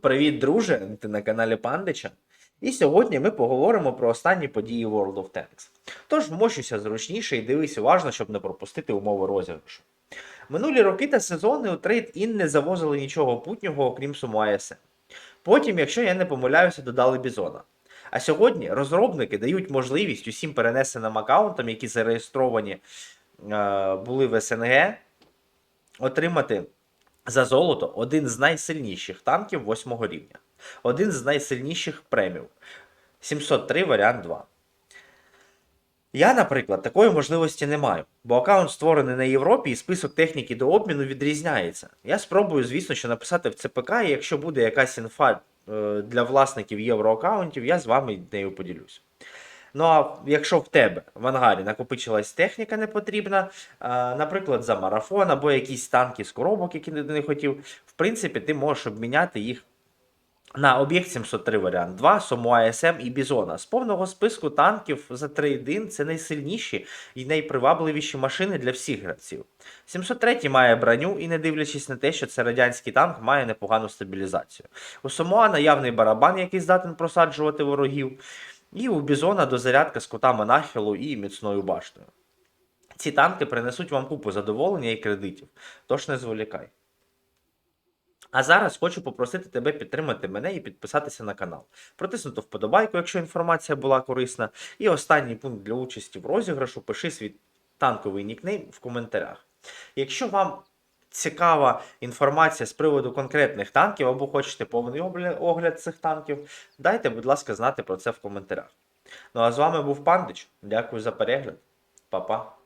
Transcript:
Привіт, друже! Ти на каналі Пандича. І сьогодні ми поговоримо про останні події World of Tanks. Тож вмощуйся зручніше і дивись уважно, щоб не пропустити умови розіграшу. Минулі роки та сезони у Trade-In не завозили нічого путнього, окрім суму ASM. Потім, якщо я не помиляюся, додали Бізона. А сьогодні розробники дають можливість усім перенесеним аккаунтам, які зареєстровані е, були в СНГ, отримати за золото один з найсильніших танків 8 рівня. Один з найсильніших премів. 703 варіант 2. Я, наприклад, такої можливості не маю, бо аккаунт створений на Європі і список техніки до обміну відрізняється. Я спробую, звісно, що написати в ЦПК, і якщо буде якась інфа е, для власників євроаккаунтів, я з вами нею поділюсь. Ну а якщо в тебе в ангарі накопичилась техніка непотрібна, е, наприклад, за марафон або якісь танки з коробок, які не хотів, в принципі, ти можеш обміняти їх на об'єкт 703 варіант 2, Сому АСМ і Бізона. З повного списку танків за трейдин це найсильніші і найпривабливіші машини для всіх гравців. 703 має броню і, не дивлячись на те, що це радянський танк, має непогану стабілізацію. У Самуа наявний барабан, який здатен просаджувати ворогів. І у Бізона дозарядка з кутами нахилу і міцною баштою. Ці танки принесуть вам купу задоволення і кредитів, тож не зволікай. А зараз хочу попросити тебе підтримати мене і підписатися на канал, протиснути вподобайку, якщо інформація була корисна. І останній пункт для участі в розіграшу пиши свій танковий нікнейм в коментарях. Якщо вам цікава інформація з приводу конкретних танків або хочете повний огляд цих танків, дайте, будь ласка, знати про це в коментарях. Ну а з вами був Пандич. Дякую за перегляд. Па-па.